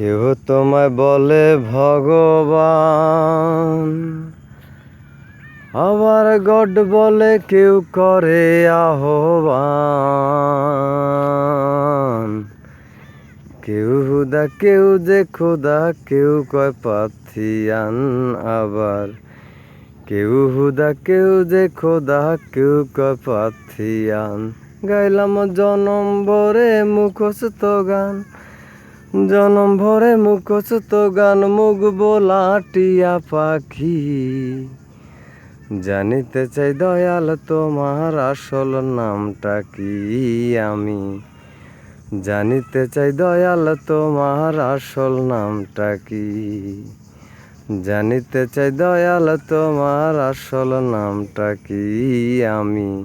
কেউ তোমায় বলে ভগবান? আবার গড বলে কেউ করে আহ্বান। কেউ হুদা, কেউ যে খুদা, কেউ কয় পাথিয়ান আবার। কেউ হুদা, কেউ যে খোদা, কেউ কয় পাথিয়ান। গাইলাম জনম ভরে মুখস্থ গান। জনম ভরে মুখস্থ গান, মুখ টিয়া পাখি। জানিতে চাই দয়াল, তোমার আসল নামটা কি আমি? জানিতে চাই দয়াল, তোমার আসল নামটা কি? জানিতে চাই দয়াল, তোমার আসল নামটা কি আমি?